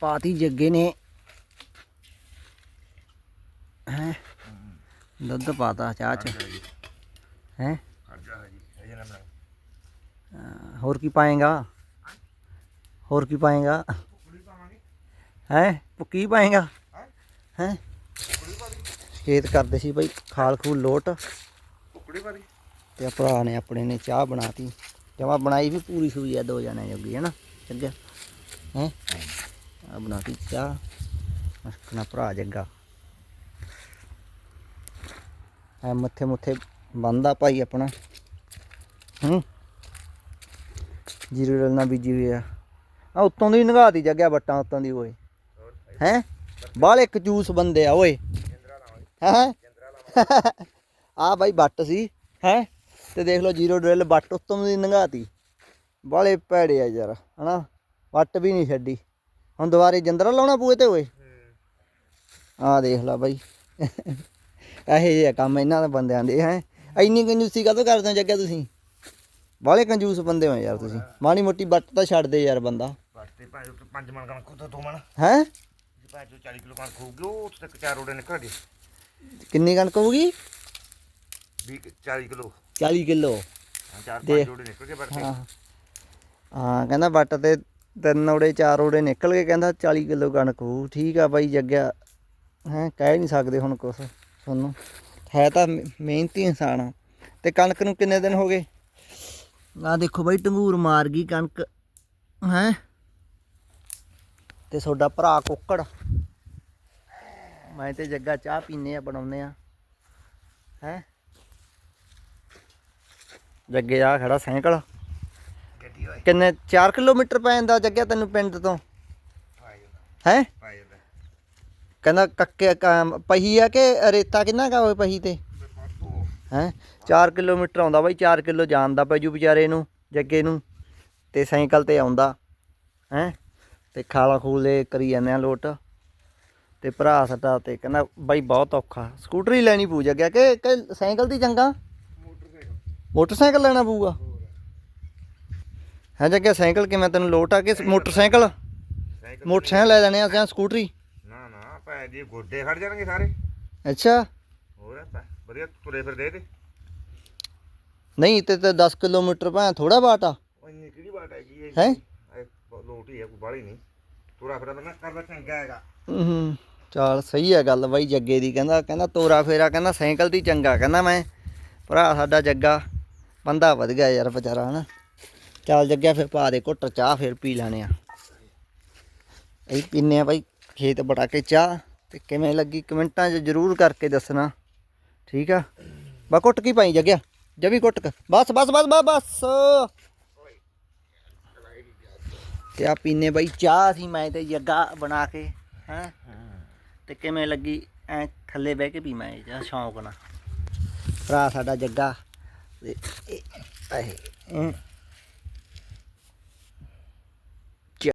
ਪਾਤੀ ਜੱਗੇ ਨੇ। ਹੈ? ਦੁੱਧ ਪਾਤਾ ਚਾਹ ਚ। ਹੈ? ਹੋਰ ਕੀ ਪਾਏਗਾ? ਹੋਰ ਕੀ ਪਾਏਗਾ? ਹੈ? ਕੀ ਪਾਏਗਾ? ਹੈਂ? ਖੇਤ ਕਰਦੇ ਸੀ ਬਈ ਖਾਲ ਖੂਲ ਲੋਟ। ਤੇ ਭਰਾ ਨੇ ਆਪਣੇ ਨੇ ਚਾਹ ਬਣਾਤੀ। ਜਮਾ ਬਣਾਈ ਵੀ ਪੂਰੀ ਸੂਈ ਆ ਦੋ ਜਣੇ ਜੋਗੀ ਹੈ ਨਾ ਚੰਗਾ। ਹੈ? ਆ ਬਣਾਤੀ ਚਾਹ ਮਸਕਣਾ ਭਰਾ ਜੱਗਾ। ਐ ਮੱਥੇ ਮੁੱਥੇ ਬੰਦਾ ਭਾਈ ਆਪਣਾ। ਹੂੰ? ਜੀਰੋ ਰਲ ਨਾਲ ਬੀਜੀ ਹੋਈ ਆ। ਆ ਉੱਤੋਂ ਦੀ ਨਗਾਤੀ ਜੱਗਿਆ ਬੱਟਾਂ ਉੱਤੋਂ ਦੀ, ਓਏ। ਹੋਰ ਹੈ ਬਾਲੇ ਕਚੂਸ ਬੰਦੇ ਆ, ਓਏ। ਜਿੰਦਰਾ ਲਾਵਾਂਗੇ ਹੈ? ਜਿੰਦਰਾ ਆ ਬਾਈ ਬੱਟ ਸੀ। ਹੈ? ਤੇ ਦੇਖ ਲਓ ਜ਼ੀਰੋ ਡਰਿਲ ਬੱਟ ਉੱਤੋਂ ਦੀ ਨੰਗਾਤੀ ਬਾਲੇ ਭੈੜੇ ਆ ਯਾਰ, ਹਨਾ? ਵੱਟ ਵੀ ਨਹੀਂ ਛੱਡੀ। ਹੁਣ ਦੁਬਾਰੇ ਜੰਦਰਾ ਲਾਉਣਾ ਪੂਏ ਤੇ ਓਏ। ਆ ਦੇਖ ਲੈ ਬਾਈ। ਇਹੋ ਜਿਹੇ ਕੰਮ ਇਹਨਾਂ ਦੇ ਬੰਦਿਆਂ ਦੇ ਹੈ। ਇੰਨੀ ਕੰਜੂਸੀ ਕਾਹਤੋਂ ਕਰਦੇ ਹੋ ਜੱਗਾ ਤੁਸੀਂ? ਬਾਲੇ ਕੰਜੂਸ ਬੰਦੇ ਹੋ ਯਾਰ ਤੁਸੀਂ। ਮਾੜੀ ਮੋਟੀ ਬੱਟ ਤਾਂ ਛੱਡ ਦੇ ਯਾਰ ਬੰਦਾ। ਬਸ ਤੇ ਭਾਂ ਜੋ ਪੰਜ ਮਣ ਕਣਕ ਤੋਂ ਦੋ ਮਣ। ਹੈ? ਜੇ ਭਾਂ ਜੋ 40 ਕਿਲੋ ਕਣਕ ਹੋਊਗੀ ਉਹ ਉੱਥੇ ਤੱਕ ਚਾਰ ਰੋੜੇ ਨਿਕਲ ਗਏ ਕਿੰਨੀ ਕਣਕ ਹੋਊਗੀ? 20 40 ਕਿਲੋ। 40 ਕਿਲੋ। ਹਾਂ, ਚਾਰ ਦੇਖ। ਪੰਜ ਰੋੜੇ ਨਿਕਲ ਗਏ ਵਰਤੇ ਹਾਂ। ਹਾਂ ਕਹਿੰਦਾ ਬੱਟ ਤੇ ਤਿੰਨ ਔੜੇ, ਚਾਰ ਔੜੇ ਨਿਕਲ ਗਏ ਕਹਿੰਦਾ 40 ਕਿਲੋ ਕਣਕ ਹੋ ਠੀਕ ਆ ਬਾਈ, ਜੱਗਿਆ। ਹੈ, ਕਹਿ ਨਹੀਂ ਸਕਦੇ ਹੁਣ ਕੁਛ ਤੁਹਾਨੂੰ। ਹੈ ਤਾਂ ਮਿਹਨਤੀ ਇਨਸਾਨ ਆ। ਤੇ ਕਣਕ ਨੂੰ ਕਿੰਨੇ ਦਿਨ ਹੋ ਗਏ? ਆ ਦੇਖੋ ਬਾਈ, ਟੰਗੂਰ ਮਾਰ ਗਈ ਕਣਕ। ਹੈ? ਤੇ ਤੁਹਾਡਾ ਭਰਾ ਕੁੱਕੜ। ਮੈਂ ਤੇ ਜੱਗਾ ਚਾਹ ਪੀਨੇ ਆ, ਬਣਾਉਨੇ ਆ। ਹੈ? ਜੱਗੇ ਆ ਖੜਾ ਸਾਈਕਲ। ਗੱਡੀ ਹੋਏ ਕਿੰਨੇ 4 ਕਿਲੋਮੀਟਰ ਪੈ ਜਾਂਦਾ ਜੱਗਿਆ ਤੈਨੂੰ ਪਿੰਡ ਤੋਂ? ਪਾਇਆ ਹੈ? ਕਹਿੰਦਾ ਕੱਕੇ ਕ- ਪਹੀ ਆ ਕਿ ਰੇਤਾ ਕਿੰਨਾ ਕਾ ਹੋਏ ਪਹੀ ਤੇ? ਪਾਸੋ ਹੈ? 4 ਕਿਲੋਮੀਟਰ ਆਉਂਦਾ ਬਾਈ 4 ਕਿਲੋ ਜਾਂਦਾ ਪੈਜੂ ਵਿਚਾਰੇ ਨੂੰ, ਜੱਗੇ ਨੂੰ, ਤੇ ਸਾਈਕਲ ਤੇ ਆਉਂਦਾ। ਹੈ? ਤੇ ਖਾਲਾ ਖੂਲੇ ਕਰੀ ਜਾਂਦੇ ਆ ਲੋਟ। ਤੇ ਭਰਾ ਸਾਡਾ ਤੇ ਕਹਿੰਦਾ ਬਾਈ ਬਹੁਤ ਔਖਾ। ਸਕੂਟਰ ਹੀ ਲੈਣੀ ਪਊ ਜੱਗਿਆ ਕਿ ਕਿ ਸਾਈਕਲ ਦੀ ਚੰਗਾ ਮੋਟਰਸਾਈਕਲ। ਮੋਟਰਸਾਈਕਲ ਲੈਣਾ ਪਊਗਾ? ਹੈ ਜੱਗਿਆ ਸਾਈਕਲ ਕਿਵੇਂ ਤੈਨੂੰ ਲੋਟ ਆ? ਕਿ ਮੋਟਰਸਾਈਕਲ? ਸਾਈਕਲ ਮੋਟਰਸਾਈਕਲ ਲੈ ਲੈਣੇ ਆ ਜਾਂ ਸਕੂਟਰੀ? ਨਾ ਨਾ ਭਾਂ ਜੀ ਗੋਡੇ ਖੜ ਜਾਣਗੇ ਸਾਰੇ। ਅੱਛਾ। ਹੋਰ ਭਾ ਵਧੀਆ ਤੁਰੇ ਫਿਰਦੇ ਤੇ ਨਹੀਂ ਤੇ ਤੇ 10 ਕਿਲੋਮੀਟਰ ਭਾਂ ਥੋੜਾ ਬਾਟ ਆ। ਉਹ ਇੰਨੀ ਕਿਹੜੀ ਬਾਤ ਹੈਗੀ ਇਹ? ਹੈਂ? ਇਹ ਲੋਟ ਹੀ ਹੈ ਕੋਈ ਬਾਲੀ ਨਹੀਂ। ਤੁਰਾ ਫਿਰਦਾ ਬੰਦਾ ਕਰਦਾ ਚੰਗਾ ਹੈਗਾ। ਹੂੰ ਚੱਲ ਸਹੀ ਹੈ ਗੱਲ ਬਾਈ ਜੱਗੇ ਦੀ ਕਹਿੰਦਾ ਕਹਿੰਦਾ ਤੋਰਾ ਫੇਰਾ ਕਹਿੰਦਾ ਸਾਈਕਲ ਦੀ ਚੰਗਾ ਕਹਿੰਦਾ ਮੈਂ। ਭਰਾ ਸਾਡਾ ਜੱਗਾ ਬੰਦਾ ਵਧ ਗਿਆ ਯਾਰ ਵਿਚਾਰਾ ਹਨਾ। ਚੱਲ ਜੱਗਿਆ, ਫਿਰ ਪਾ ਦੇ ਘੁੱਟ ਚਾਹ, ਫਿਰ ਪੀ ਲੈਣੇ ਆ। ਇਹ ਪੀਨੇ ਆ ਬਾਈ, ਖੇਤ ਬੜਾ ਕੇ ਚਾਹ। ਤੇ ਕਿਵੇਂ ਲੱਗੀ ਕਮੈਂਟਾਂ 'ਚ ਜਰੂਰ ਕਰਕੇ ਦੱਸਣਾ। ਠੀਕ ਆ? ਬਾ ਘੁੱਟ ਕੀ ਪਾਈ ਜੱਗਿਆ? ਜਵੀ ਘੁੱਟ ਕੇ ਬਸ ਬਸ ਬਸ ਬਸ ਬਸ। ਤੇ ਆ ਪੀਨੇ ਬਾਈ ਚਾਹ ਸੀ ਮੈਂ ਤੇ ਜੱਗਾ ਬਣਾ ਕੇ, ਹੈਂ। ਤੇ ਕਿਵੇਂ ਲੱਗੀ? ਐ ਥੱਲੇ ਬਹਿ ਕੇ ਪੀ ਮੈਂ ਜਾਂ ਸ਼ੌਂਕ ਨਾਲ। ਭਰਾ ਸਾਡਾ ਜੱਗਾ। ਤੇ ਇਹ